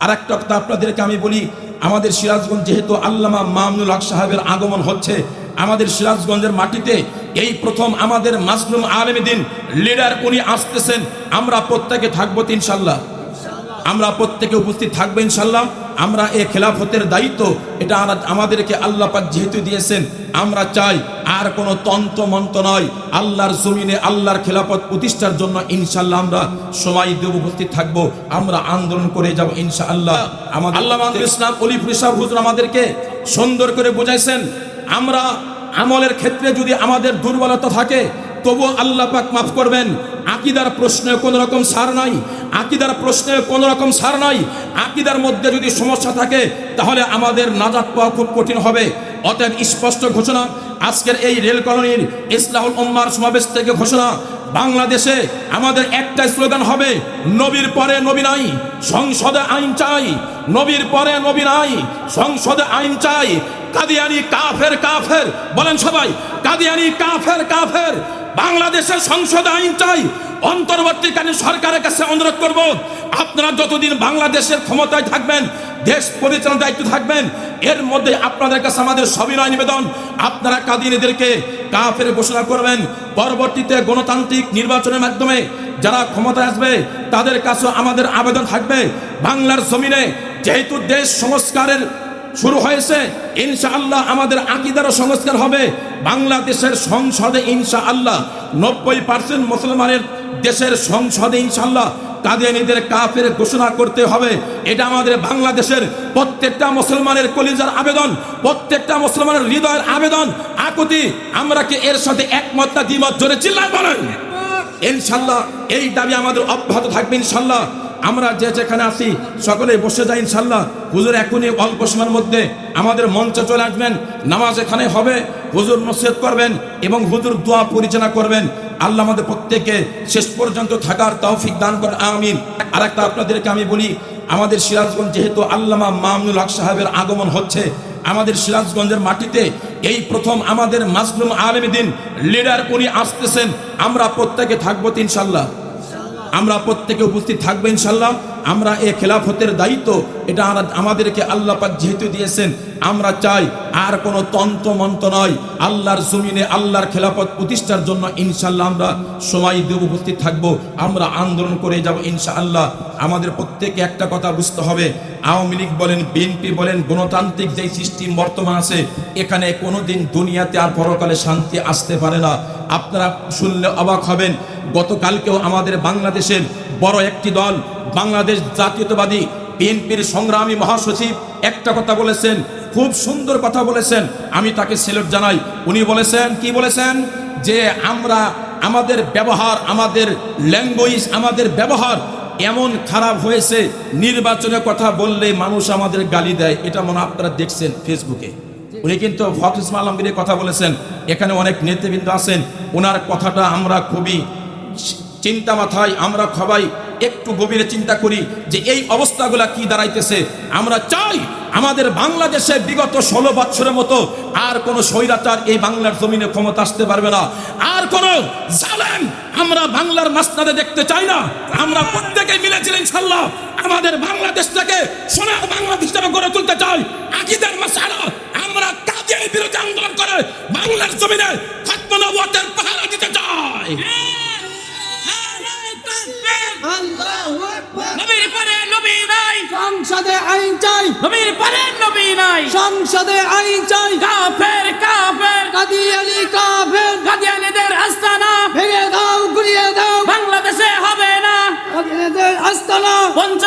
আর একটা কথা আপনাদেরকে আমি বলি, আমাদের সিরাজগঞ্জ যেহেতু আল্লামা মামনুল হক সাহেবের আগমন হচ্ছে, আমাদের সিরাজগঞ্জের মাটিতে এই প্রথম আমাদের মাসলুম আলম দিন লিডার উনি আসতেছেন, আমরা প্রত্যেকে থাকব ইনশাল্লাহ। আমরা প্রত্যেকে উপস্থিত থাকব ইনশাল্লাহ। আমরা এ খেলাফতের দায়িত্ব এটা আমাদেরকে আল্লাহ পাক যেহেতু দিয়েছেন আমরা চাই আর কোনো তন্ত্র মন্ত্র নয়। আল্লাহর জমিনে আল্লাহর খেলাফত প্রতিষ্ঠার জন্য ইনশাল্লাহ আমরা সময় দেব উপস্থিত থাকব আমরা আন্দোলন করে যাব ইনশাআল্লাহ। আমাদের আল্লাহ ইসলাম অলিফুল সাহেব হুজুর আমাদেরকে সুন্দর করে বুঝাইছেন আমরা আমলের ক্ষেত্রে যদি আমাদের দুর্বলতা থাকে তবু আল্লাহ পাক মাফ করবেন। আকিদার প্রশ্নে কোনো রকম সার নাই। আকিদার প্রশ্নে কোনো রকম সার নাই। আকিদার মধ্যে যদি সমস্যা থাকে, তাহলে আমাদের নাজাত পাওয়া খুব কঠিন হবে। অতএব স্পষ্ট ঘোষণা, আজকের এই রেল কলোনির ইসলাহুল উম্মার সমাবেশ থেকে ঘোষণা, বাংলাদেশে আমাদের একটা স্লোগান হবে, নবীর পরে নবী নাই, সংসদে আইন চাই। নবীর পরে নবী নাই, সংসদে আইন চাই। কাদিয়ানি কাফের কাফের। বলেন সবাই, কাদিয়ানি কাফের কাফের। বাংলাদেশের সংসদ আইন চাই। অন্তর্বর্তীকালীন সরকারের কাছে অনুরোধ করব, আপনারা যতদিন বাংলাদেশের ক্ষমতায় থাকবেন, দেশ পরিচালনার দায়িত্ব থাকবেন, এর মধ্যে আপনাদের কাছে আমাদের সবিনয় নিবেদন, আপনারা কাদিনীদেরকে কাফের ঘোষণা করবেন। পরবর্তীতে গণতান্ত্রিক নির্বাচনের মাধ্যমে যারা ক্ষমতায় আসবে, তাদের কাছে আমাদের আবেদন থাকবে। বাংলার জমিনে যেহেতু দেশ সংস্কারের শুরু হয়েছে। ইনশাআল্লাহ আমাদের আকিদারও সংস্কার হবে। বাংলাদেশের সংসদে ইনশাআল্লাহ নব্বই পার্সেন্ট মুসলমানের দেশের সংসদে ইনশাআল্লাহ কাদিয়ানিদের কাফের ঘোষণা করতে হবে। এটা আমাদের বাংলাদেশের প্রত্যেকটা মুসলমানের কলিজার আবেদন, প্রত্যেকটা মুসলমানের হৃদয়ের আবেদন। আকুতি, আমরা কি এর সাথে একমত না দ্বিমত? জোরে চিল্লায় বলেন। ইনশাল্লাহ এই দাবি আমাদের অব্যাহত থাকবে ইনশাল্লাহ আমরা যে যেখানে আছি, সকলে বসে যাই ইনশাল্লাহ হুজুর, এখনই অল্প সময়ের মধ্যে আমাদের মঞ্চে চলে আসবেন। নামাজ এখানে হবে, হুজুর নসিহত করবেন এবং হুজুর দোয়া পরিচালনা করবেন। আল্লাহ আমাদের প্রত্যেকে শেষ পর্যন্ত থাকার তৌফিক দান করেন, আমিন। আর একটা আপনাদেরকে আমি বলি, আমাদের সিরাজগঞ্জ যেহেতু আল্লামা মামনুল হক সাহেবের আগমন হচ্ছে, আমাদের সিরাজগঞ্জের মাটিতে এই প্রথম আমাদের মাসলুম আলম দিন, লিডার উনি আসতেছেন, আমরা প্রত্যেকে থাকব ইনশাল্লাহ আমরা প্রত্যেকে উপস্থিত থাকব ইনশাল্লাহ আমরা এ খেলাফতের দায়িত্ব, এটা আমাদেরকে আল্লাহ পাক যেহেতু দিয়েছেন, আমরা চাই আর কোনো তন্ত্র মন্ত্র নয়। আল্লাহর জমিনে আল্লাহর খেলাফত প্রতিষ্ঠার জন্য ইনশাল্লাহ আমরা সময় দেব উপস্থিত থাকব, আমরা আন্দোলন করে যাব ইনশাআল্লাহ। আমাদের প্রত্যেকে একটা কথা বুঝতে হবে, আওয়ামী লীগ বলেন বিএনপি বলেন, গণতান্ত্রিক যেই সিস্টেম বর্তমান আছে, এখানে কোনোদিন দুনিয়াতে আর পরকালে শান্তি আসতে পারে না। আপনারা শুনলে অবাক হবেন, গতকালকেও আমাদের বাংলাদেশের বড় একটি দল বাংলাদেশ জাতীয়তাবাদী বিএনপির সংগ্রামী মহাসচিব একটা কথা বলেছেন খুব সুন্দর কথা বলেছেন আমি তাকে সেলুট জানাই। উনি বলেছেন কি বলেছেন? যে আমরা আমাদের ব্যবহার আমাদের ল্যাঙ্গুয়েজ আমাদের ব্যবহার এমন খারাপ হয়েছে নির্বাচনের কথা বললে মানুষ আমাদের গালি দেয় এটা মনে আপনারা দেখছেন ফেসবুকে। উনি কিন্তু ফখর ইসমাল আলমগীরের কথা বলেছেন এখানে অনেক নেতৃবৃন্দ আছেন ওনার কথাটা আমরা খুবই চিন্তা মাথায় আমরা সবাই একটু গভীরে চিন্তা করি যে এই অবস্থাগুলা কি দাঁড়াইতেছে। আমরা চাই আমাদের বাংলাদেশে বিগত ষোলো বছরের মতো আর কোনো স্বৈরাচার এই বাংলার জমিনে ক্ষমতা আসতে পারবে না। আর কোনো জালেম আমরা বাংলার মাসনাদে দেখতে চাই না। আমরা প্রত্যেকে মিলেছিলেন ইনশাল্লাহ আমাদের বাংলাদেশটাকে সোনার বাংলাদেশ হিসেবে গড়ে তুলতে চাই। আকিদের নবী নাই। সংসদে আইন চাই। নবীর পারেন নবী নাই। সংসদে আইন চাই। কাফের কাফের। কাদিয়ানি কাফের। কাদিয়ানিদের আস্তানা। ভেঙে দাও ঘুরিয়ে দাও। বাংলাদেশে হবে না। কাদিয়ানিদের আস্তানা। পঞ্চ